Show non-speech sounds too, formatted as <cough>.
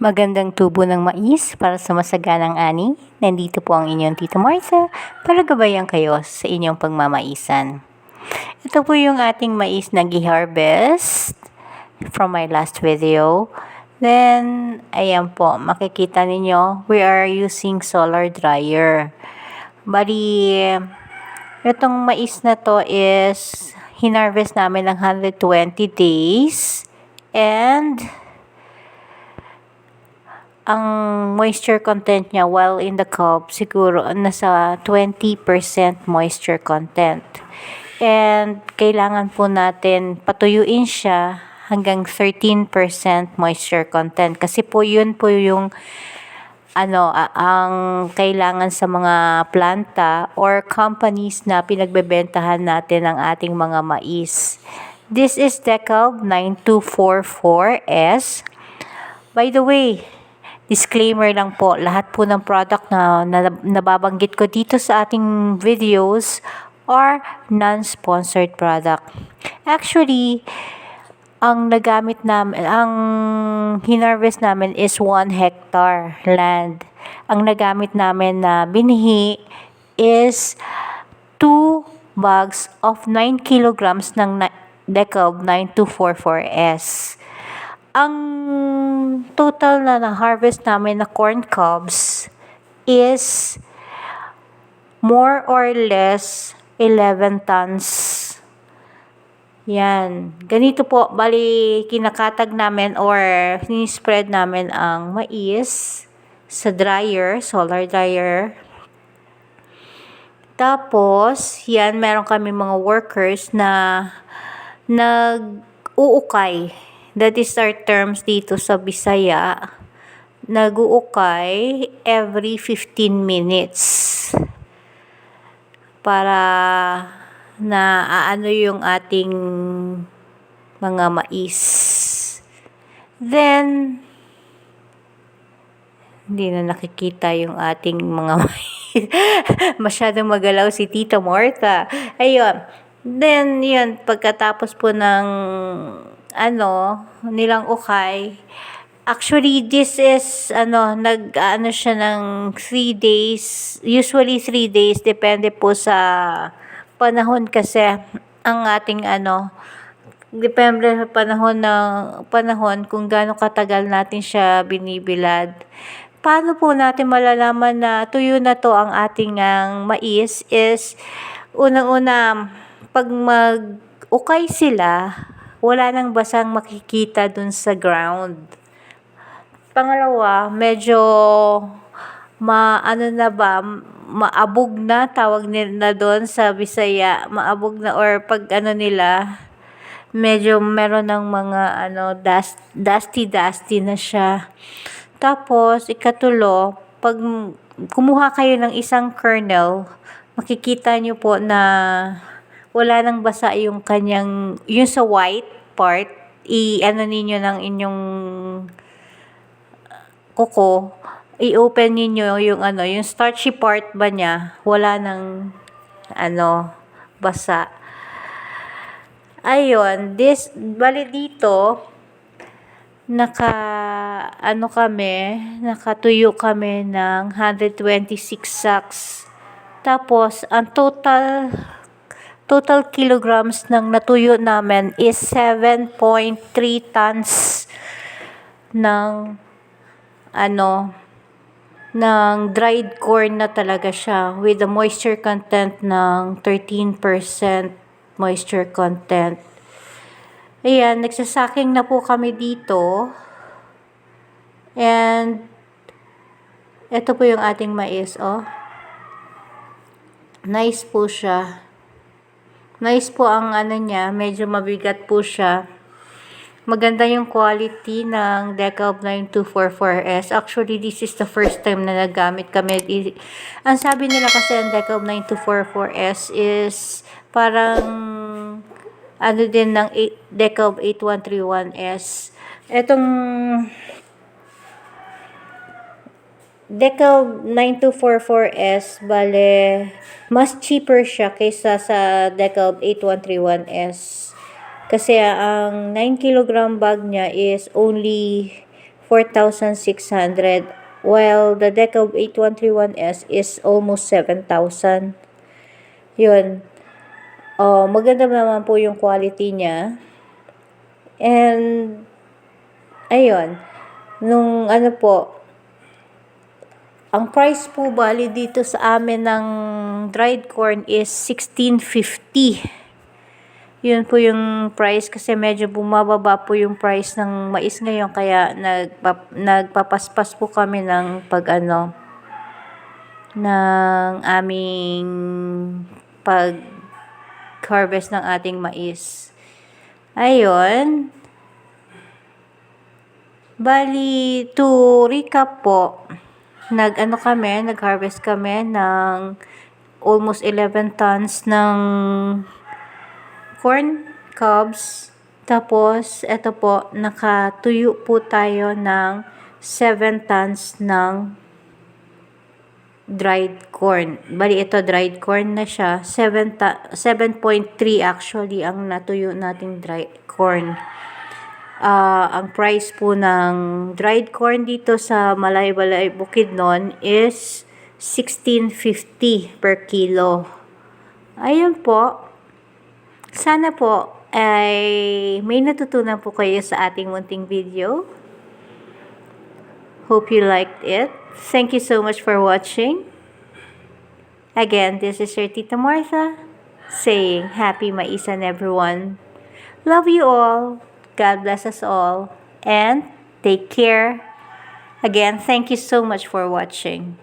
Magandang tubo ng mais para sa masaganang ani. Nandito po ang inyong Tito Martha para gabayan kayo sa inyong pagmamaisan. Ito po yung ating mais na gi-harvest from my last video. Then, ayan po, makikita ninyo, we are using solar dryer. Bali, itong mais na to is hinarvest namin ng 120 days and ang moisture content niya while in the cob siguro nasa 20% moisture content. And kailangan po natin patuyuin siya hanggang 13% moisture content kasi po yun po yung ano ang kailangan sa mga planta or companies na pinagbebentahan natin ng ating mga mais. This is Decalb 9244S. By the way, disclaimer lang po, lahat po ng product na, na nababanggit ko dito sa ating videos are non-sponsored product. Actually, ang nagamit namin, ang hinarvest namin is 1 hectare land. Ang nagamit namin na binhi is 2 bags of 9 kilograms ng Decalb 9244S. Ang total na na-harvest namin na corn cobs is more or less 11 tons. Yan. Ganito po, bali kinakatag namin or spread namin ang mais sa dryer, solar dryer. Tapos, yan, meron kami mga workers na nag-uukay. That is our terms dito sa Bisaya. Nag-uukay every 15 minutes. Para na aano yung ating mga mais. Then, hindi na nakikita yung ating mga mais. <laughs> Masyadong magalaw si Tita Martha. Ayun. Then, yun, pagkatapos po ng, ano, nilang ukay, actually, this is, ano, nag, ano siya ng 3 days, usually 3 days, depende po sa panahon kasi, ang ating, ano, depende sa panahon ng panahon kung gaano katagal natin siya binibilad. Paano po natin malalaman na tuyo na to ang ating ang mais is unang-una pag mag-ukay sila, wala nang basang makikita dun sa ground. Pangalawa, medyo maano na ba, maabog na tawag nila doon sa Bisaya, maabog na or pag ano nila, medyo meron ng mga ano dust, dusty dusty na siya. Tapos ikatulo, pag kumuha kayo ng isang kernel, makikita nyo po na wala nang basa yung kanyang, yung sa white part, i-ano ninyo ng inyong kuko, i-open niyo yung ano, yung starchy part ba niya, wala nang ano, basa. Ayun, this, bali dito, naka, ano kami, nakatuyo kami ng 126 sacks. Tapos, ang total, total kilograms ng natuyo namin is 7.3 tons ng, ano, ng dried corn na talaga siya with a moisture content ng 13% moisture content. Ayan, nagsasaking na po kami dito. And, ito po yung ating mais, oh. Nice po siya. Nice po ang ano niya, medyo mabigat po siya. Maganda yung quality ng Decalb 9244S. Actually, this is the first time na nagamit kami. Ang sabi nila kasi ang Decalb 9244S is parang ano din ng 8, Decalb 8131S. Etong Decalb 9244S, bale, mas cheaper siya kaysa sa Decalb 8131S. Kasi ang 9 kilogram bag niya is only 4,600 while the Deca 8131S is almost 7,000. Yun. Oh, maganda naman po yung quality niya. And, ayun. Nung ano po, ang price po bali dito sa amin ng dried corn is 1650. Yun po yung price kasi medyo bumababa po yung price ng mais ngayon kaya nagpa, nagpapaspas po kami ng pag ano ng aming pag harvest ng ating mais. Ayun. Bali, to recap po, nag-ano kami, nag-harvest kami ng almost 11 tons ng corn cobs. Tapos, eto po, nakatuyo po tayo ng 7 tons ng dried corn. Bali, ito dried corn na siya. 7 ta- 7.3 actually ang natuyo nating dried corn. Ah, ang price po ng dried corn dito sa Malay-Balay Bukidnon is 16.50 per kilo. Ayun po. Sana po ay may natutunan po kayo sa ating munting video. Hope you liked it. Thank you so much for watching. Again, this is your Tita Martha saying happy maisan everyone. Love you all. God bless us all. And take care. Again, thank you so much for watching.